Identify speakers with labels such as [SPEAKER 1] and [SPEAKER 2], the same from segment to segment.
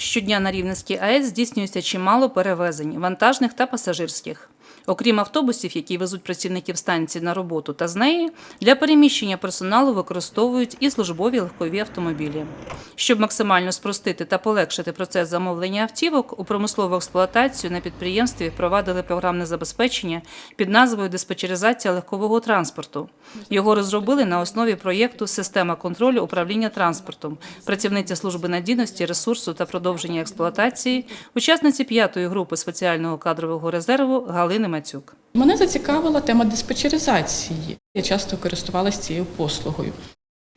[SPEAKER 1] Щодня на Рівненській АЕС здійснюється чимало перевезень вантажних та пасажирських. Окрім автобусів, які везуть працівників станції на роботу та з неї, для переміщення персоналу використовують і службові легкові автомобілі. Щоб максимально спростити та полегшити процес замовлення автівок, у промислову експлуатацію на підприємстві впровадили програмне забезпечення під назвою Диспетчеризація легкового транспорту. Його розробили на основі проєкту Система контролю управління транспортом, працівниці служби надійності, ресурсу та продовження експлуатації, учасниці п'ятої групи спеціального кадрового резерву Галини Мацюк.
[SPEAKER 2] Мене зацікавила тема диспетчеризації. Я часто користувалася цією послугою.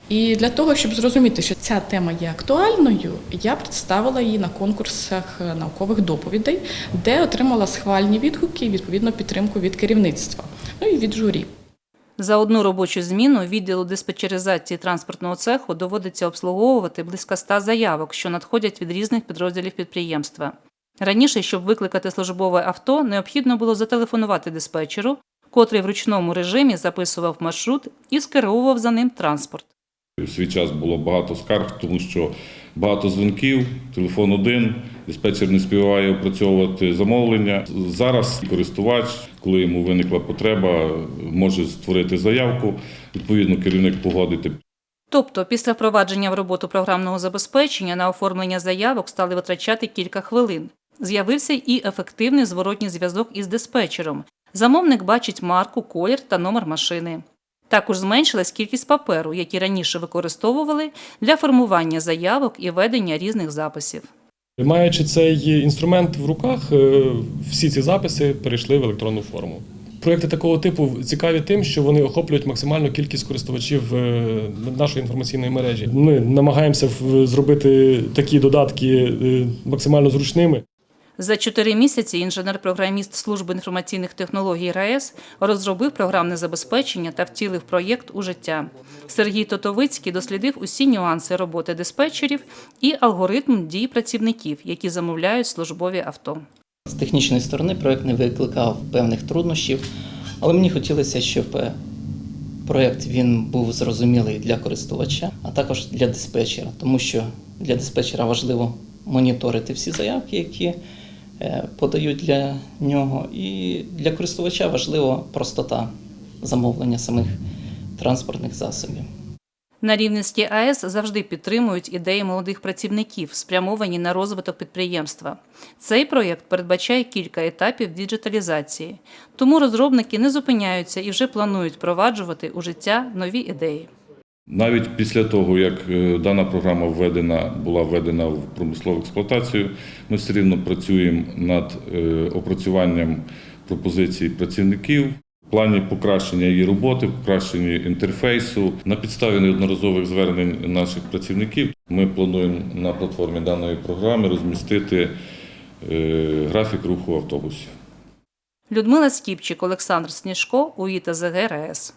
[SPEAKER 2] І для того, щоб зрозуміти, що ця тема є актуальною, я представила її на конкурсах наукових доповідей, де отримала схвальні відгуки і відповідно підтримку від керівництва, ну і від журі.
[SPEAKER 1] За одну робочу зміну відділу диспетчеризації транспортного цеху доводиться обслуговувати близько 100 заявок, що надходять від різних підрозділів підприємства. Раніше, щоб викликати службове авто, необхідно було зателефонувати диспетчеру, котрий в ручному режимі записував маршрут і скеровував за ним транспорт.
[SPEAKER 3] В свій час було багато скарг, тому що багато дзвінків, телефон один, диспетчер не співає опрацьовувати замовлення. Зараз користувач, коли йому виникла потреба, може створити заявку, відповідно керівник погодити.
[SPEAKER 1] Тобто, після впровадження в роботу програмного забезпечення на оформлення заявок стали витрачати кілька хвилин. З'явився і ефективний зворотній зв'язок із диспетчером. Замовник бачить марку, колір та номер машини. Також зменшилась кількість паперу, які раніше використовували для формування заявок і ведення різних записів.
[SPEAKER 4] Маючи цей інструмент в руках, е, всі ці записи перейшли в електронну форму. Проекти такого типу цікаві тим, що вони охоплюють максимальну кількість користувачів е, нашої інформаційної мережі. Ми намагаємося зробити такі додатки е, максимально зручними.
[SPEAKER 1] За чотири місяці інженер-програміст служби інформаційних технологій РаЕС розробив програмне забезпечення та втілив проєкт у життя. Сергій Тотовицький дослідив усі нюанси роботи диспетчерів і алгоритм дій працівників, які замовляють службові авто.
[SPEAKER 5] З технічної сторони проект не викликав певних труднощів, але мені хотілося, щоб е, проект він був зрозумілий для користувача, а також для диспетчера, тому що для диспетчера важливо моніторити всі заявки, які подають для нього, і для користувача важлива простота замовлення самих транспортних засобів.
[SPEAKER 1] На Рівненській АЕС завжди підтримують ідеї молодих працівників, спрямовані на розвиток підприємства. Цей проєкт передбачає кілька етапів діджиталізації, тому розробники не зупиняються і вже планують впроваджувати у життя нові ідеї.
[SPEAKER 3] Навіть після того, як е, дана програма введена, була введена в промислову експлуатацію, ми все рівно працюємо над е, опрацюванням пропозицій працівників. В плані покращення її роботи, покращення інтерфейсу на підставі неодноразових звернень наших працівників. Ми плануємо на платформі даної програми розмістити е, графік руху автобусів.
[SPEAKER 1] Людмила Скіпчик, Олександр Сніжко, УІТА ЗГ РаЕС.